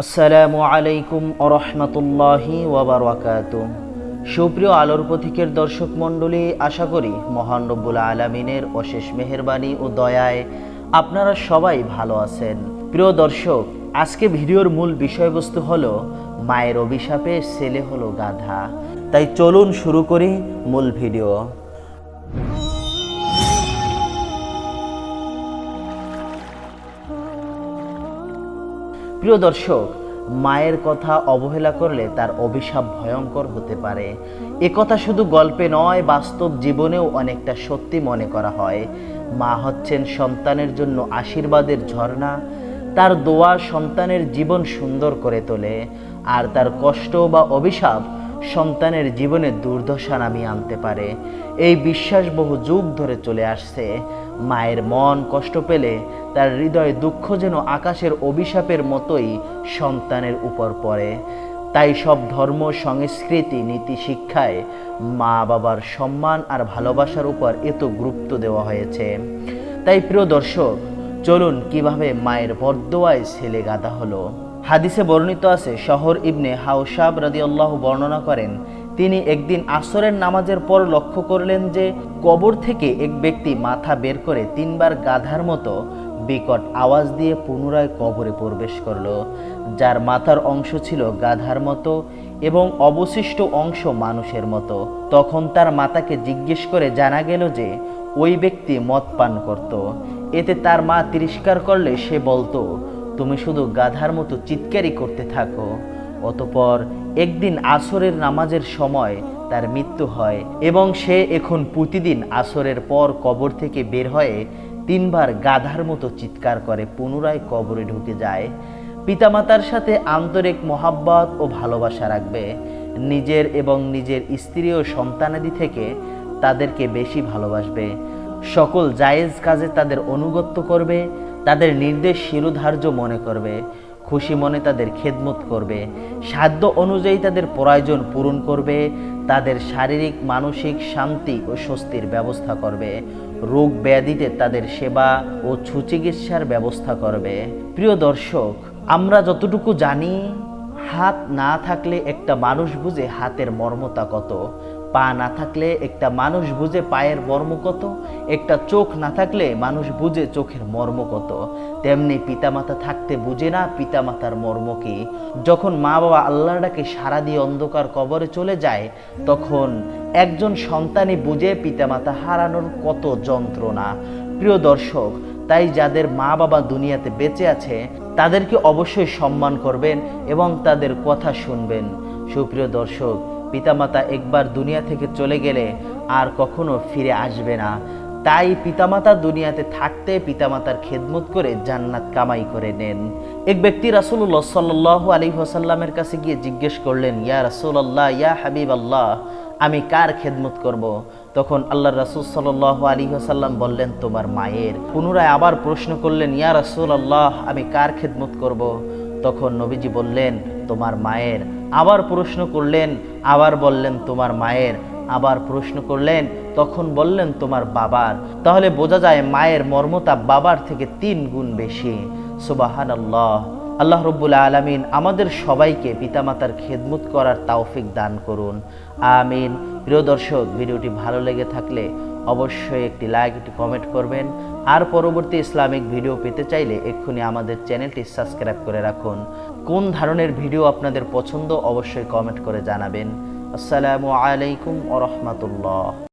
আসসালামু আলাইকুম আরহামতুল্লাহি ওবরাকাত সুপ্রিয় আলোর পথিকের দর্শক মণ্ডলী, আশা করি মহান রব্বুল আলমিনের অশেষ মেহেরবানি ও দয়ায় আপনারা সবাই ভালো আছেন। প্রিয় দর্শক, আজকে ভিডিওর মূল বিষয়বস্তু হলো মায়ের অভিশাপে ছেলে হলো গাধা। তাই চলুন শুরু করি মূল ভিডিও। প্রিয় দর্শক, মায়ের কথা অবহেলা করলে তার অভিশাপ ভয়ঙ্কর হতে পারে। এ কথা শুধু গল্পে নয়, বাস্তব জীবনেও অনেকটা সত্যি মনে করা হয়। মা হচ্ছেন সন্তানের জন্য আশীর্বাদের ঝর্ণা। তার দোয়া সন্তানের জীবন সুন্দর করে তোলে। আর তার কষ্ট বা অভিশাপ সন্তানের জীবনে দুর্দশা নামিয়ে আনতে পারে। এই বিশ্বাস বহু যুগ ধরে চলে আসছে। মায়ের মন কষ্ট পেলে তার হৃদয় দুঃখ যেন আকাশের অভিশাপের মতোই সন্তানের উপর পড়ে। তাই সব ধর্ম, সংস্কৃতি, নীতি, শিক্ষায় মা বাবার সম্মান আর ভালোবাসার উপর এত গুরুত্ব দেওয়া হয়েছে। তাই প্রিয় দর্শক, চলুন কীভাবে মায়ের বরদোয়ায় ছেলে গাদা হলো। হাদিসে বর্ণিত আছে, শহর ইবনে হাউসাব রাদিয়াল্লাহ বর্ণনা করেন, তিনি একদিন আসরের নামাজের পর লক্ষ্য করলেন যে কবর থেকে এক ব্যক্তি মাথা বের করে তিনবার গাধার মতো বিকট আওয়াজ দিয়ে পুনরায় কবরে প্রবেশ করল। যার মাথার অংশ ছিল গাধার মতো এবং অবশিষ্ট অংশ মানুষের মতো। তখন তার মাতাকে জিজ্ঞেস করে জানা গেল যে, ওই ব্যক্তি মদ পান করত। এতে তার মা তিরস্কার করলে সে বলতো তুমি শুধু গাধার মতো চিৎকারই করতে থাকো, অতপর একদিন আসরের নামাজের সময় তার মৃত্যু হয় এবং সে এখন প্রতিদিন আসরের পর কবর থেকে বের হয়ে তিনবার গাধার মতো চিৎকার করে, পুনরায় কবরে ঢুকে যায়। পিতামাতার সাথে আন্তরিক মোহাব্বত ও ভালোবাসা রাখবে। নিজের এবং নিজের স্ত্রী ও সন্তানাদি থেকে তাদেরকে বেশি ভালোবাসবে। সকল জায়েজ কাজে তাদের অনুগত্য করবে। তাদের নির্দেশ শিরোধার্য মনে করবে, খুশি মনে তাদের খেদমত করবে, সাধ্য অনুযায়ী তাদের প্রয়োজন পূরণ করবে, তাদের শারীরিক, মানসিক শান্তি ও স্বস্তির ব্যবস্থা করবে, রোগ ব্যাধিতে তাদের সেবা ও সুচিকিৎসার ব্যবস্থা করবে। প্রিয় দর্শক, আমরা যতটুকু জানি, হাত না থাকলে একটা মানুষ বুঝে হাতের মর্মতা কত। পা না থাকলে একটা মানুষ বুঝে পায়ের মর্ম কত? একটা চোখ না থাকলে মানুষ বুঝে চোখের মর্ম কত? তেমনি পিতামাতা থাকতে বুঝে না পিতামাতার মর্ম কি? যখন মা বাবা আল্লাহর ডাকে সারা দিয়ে অন্ধকার কবরে চলে যায়, তখন একজন সন্তানই বুঝে পিতামাতা হারানোর কত যন্ত্রণা। প্রিয় দর্শক, তাই যাদের মা বাবা দুনিয়াতে বেঁচে আছে, তাদেরকে অবশ্যই সম্মান করবেন এবং তাদের কথা শুনবেন। সুপ্রিয় দর্শক পিতামাতা একবার দুনিয়া থেকে চলে গেলে আর কখনো ফিরে আসবে না তাই পিতামাতা দুনিয়াতে থাকতে পিতামাতার খেদমত করে জান্নাত কামাই করে নেন এক ব্যক্তি রাসুল্লাহ সাল্লাহ আলী হাসাল্লামের কাছে গিয়ে জিজ্ঞেস করলেন, ইয়া রাসুল্লাহ ইয়া হাবিব আল্লাহ আমি কার খেদমত করব। তখন আল্লাহ রাসুল সাল্লাহ আলী হাসাল্লাম বললেন, তোমার মায়ের পুনরায় আবার প্রশ্ন করলেন, ইয়া রাসুল আল্লাহ আমি কার খেদমত করব। তখন নবীজি বললেন, তোমার মায়ের আবার প্রশ্ন করলেন, আবার বললেন তোমার মায়ের, আবার প্রশ্ন করলেন, তখন বললেন তোমার বাবার। তাহলে বোঝা যায় মায়ের মর্মতা বাবার থেকে তিন গুণ বেশি। সুবাহান আল্লাহ আল্লাহ রব্বুল আলমিন আমাদের সবাইকে পিতামাতার খেদমত করার তাওফিক দান করুন। আমিন। প্রিয় দর্শক, ভিডিওটি ভালো লেগে থাকলে অবশ্যই একটি লাইক, একটি কমেন্ট করবেন। আর পরবর্তী ইসলামিক ভিডিও পেতে চাইলে এক্ষুনি আমাদের চ্যানেলটি সাবস্ক্রাইব করে রাখুন। কোন ধরনের ভিডিও আপনাদের পছন্দ অবশ্যই কমেন্ট করে জানাবেন। আসসালামু আলাইকুম আ রহমতুল্লাহ।